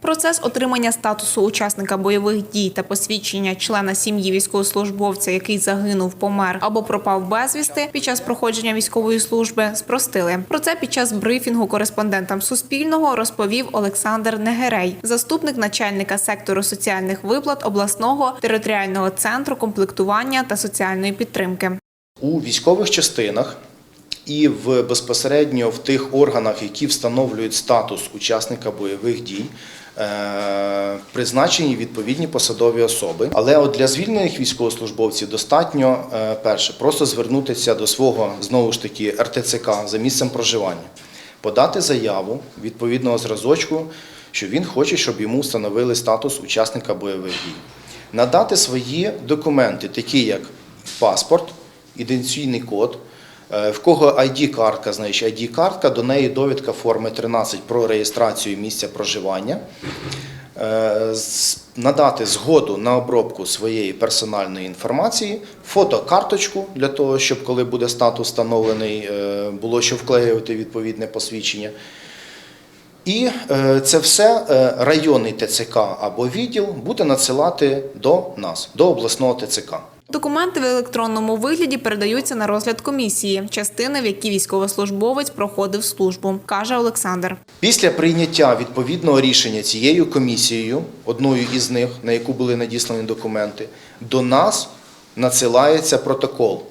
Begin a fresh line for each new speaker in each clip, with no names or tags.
Процес отримання статусу учасника бойових дій та посвідчення члена сім'ї військовослужбовця, який загинув, помер або пропав безвісти під час проходження військової служби, спростили. Про це під час брифінгу кореспондентам Суспільного розповів Олександр Негерей, заступник начальника сектору соціальних виплат обласного територіального центру комплектування та соціальної підтримки.
у військових частинах і в безпосередньо в тих органах, які встановлюють статус учасника бойових дій. Е, Призначені відповідні посадові особи, але от для звільнених військовослужбовців достатньо е, перше просто звернутися до свого знову ж таки РТЦК за місцем проживання, подати заяву відповідного зразочку, що він хоче, щоб йому встановили статус учасника бойових дій, надати свої документи, такі як паспорт, ідентифікаційний код. Е, В кого ID-картка, значить ID-картка, до неї довідка форми 13 про реєстрацію місця проживання, Е, надати згоду на обробку своєї персональної інформації, фотокарточку для того, щоб коли буде статус встановлений, е, було що вклеювати відповідне посвідчення. І це все районний ТЦК або відділ буде надсилати до нас, до обласного ТЦК.
Документи в електронному вигляді передаються на розгляд комісії, частини, в якій військовослужбовець проходив службу, каже Олександр.
Після прийняття відповідного рішення цією комісією, одною із них, на яку були надіслані документи, до нас надсилається протокол.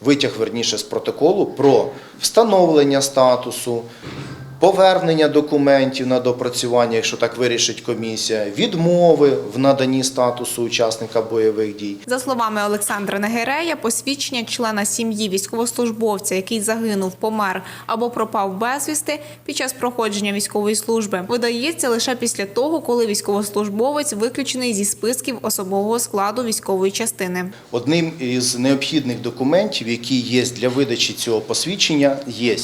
Витяг верніше з протоколу про встановлення статусу, повернення документів на допрацювання, якщо так вирішить комісія, відмови в наданні статусу учасника бойових дій.
За словами Олександра Негерея, посвідчення члена сім'ї військовослужбовця, який загинув, помер або пропав безвісти під час проходження військової служби, видається лише після того, коли військовослужбовець виключений зі списків особового складу військової частини.
Одним із необхідних документів, які є для видачі цього посвідчення, є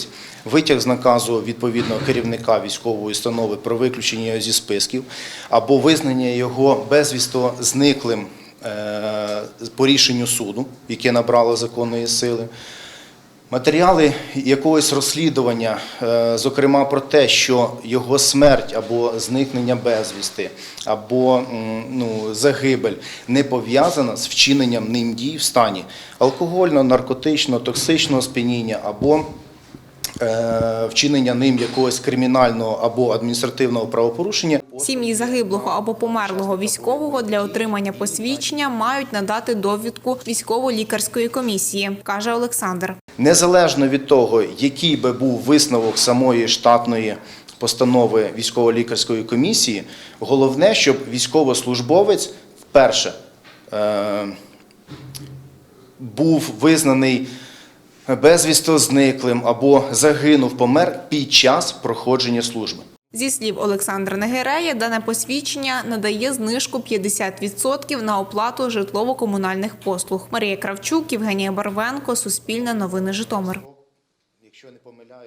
витяг з наказу відповідного керівника військової установи про виключення його зі списків або визнання його безвісто зниклим е, по рішенню суду, яке набрало законної сили. Матеріали якогось розслідування, е, зокрема про те, що його смерть або зникнення безвісти, або ну, загибель не пов'язана з вчиненням ним дій в стані алкогольного, наркотичного, токсичного сп'яніння або вчинення ним якогось кримінального або адміністративного правопорушення.
Сім'ї загиблого або померлого військового для отримання посвідчення мають надати довідку військово-лікарської комісії, каже Олександр.
Незалежно від того, який би був висновок самої штатної постанови військово-лікарської комісії, головне, щоб військовослужбовець вперше е, був визнаний безвісто зниклим або загинув, помер під час проходження служби.
Зі слів Олександра Негерея, дане посвідчення надає знижку 50% на оплату житлово-комунальних послуг. Марія Кравчук, Євгенія Барвенко, Суспільне новини Житомир.
Якщо не помиляю.